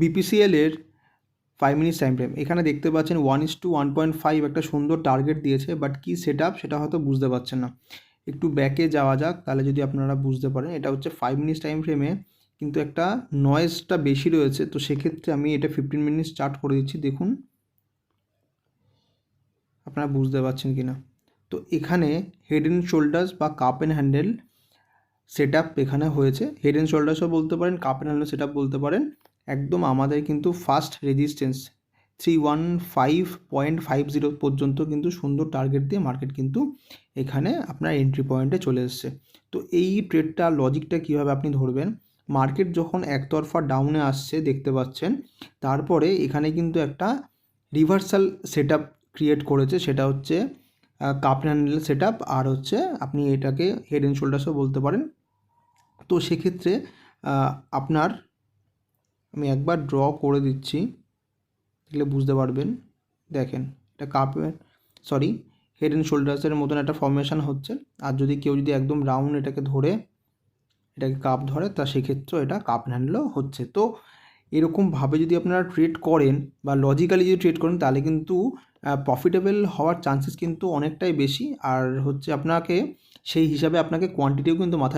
BPCL এর five minutes time frame এখানে দেখতে পাচ্ছেন one is two one point five একটা সুন্দর টার্গেট দিয়েছে বাট কী সেট আপ সেটা হয়তো বুঝতে পারছেন না। একটু ব্যাকে যাওয়া যাক, তাহলে যদি আপনারা বুঝতে পারেন, এটা হচ্ছে ফাইভ মিনিটস টাইম ফ্রেমে কিন্তু একটা নয়েজটা বেশি রয়েছে, তো সেক্ষেত্রে আমি এটা ফিফটিন মিনিট স্টার্ট করে দিচ্ছি, দেখুন। আপনারা বুঝতে পারছেন কি না তো এখানে হেড অ্যান্ড শোল্ডার্স বা cup and handle set up এখানে হয়েছে। হেড অ্যান্ড শোল্ডার্সও বলতে পারেন কাপ অ্যান্ড হ্যান্ডেল সেট বলতে পারেন। একদম আমাদের কিন্তু first resistance three one five point five zero পর্যন্ত কিন্তু সুন্দর টার্গেট দিয়ে মার্কেট কিন্তু এখানে আপনার এন্ট্রি পয়েন্টে চলে এসছে। তো এই ট্রেডটা লজিকটা কীভাবে আপনি ধরবেন? মার্কেট যখন একতরফা ডাউনে আসছে দেখতে পাচ্ছেন, তারপরে এখানে কিন্তু একটা রিভার্সাল সেট ক্রিয়েট করেছে, সেটা হচ্ছে কাপ হ্যান্ডেল সেট আর হচ্ছে আপনি এটাকে হেড অ্যান্ড শোল্ডার্সও বলতে পারেন। তো সেক্ষেত্রে আপনার আমি একবার ড্র করে দিচ্ছি, দেখলে বুঝতে পারবেন। দেখেন, এটা কাপের সরি হেড অ্যান্ড শোল্ডার্সের মতন একটা ফর্মেশান হচ্ছে। আর যদি কেউ যদি একদম রাউন্ড এটাকে ধরে, এটাকে কাপ ধরে, তা সেক্ষেত্রেও এটা কাপ হ্যান্ডেলও হচ্ছে। তো এরকমভাবে যদি আপনারা ট্রেড করেন বা লজিক্যালি যদি ট্রেড করেন, তাহলে কিন্তু প্রফিটেবল হওয়ার চান্সেস কিন্তু অনেকটাই বেশি। আর হচ্ছে আপনাকে, সেই হিসাবে আপনাকে কোয়ান্টিটিও কিন্তু মাথায়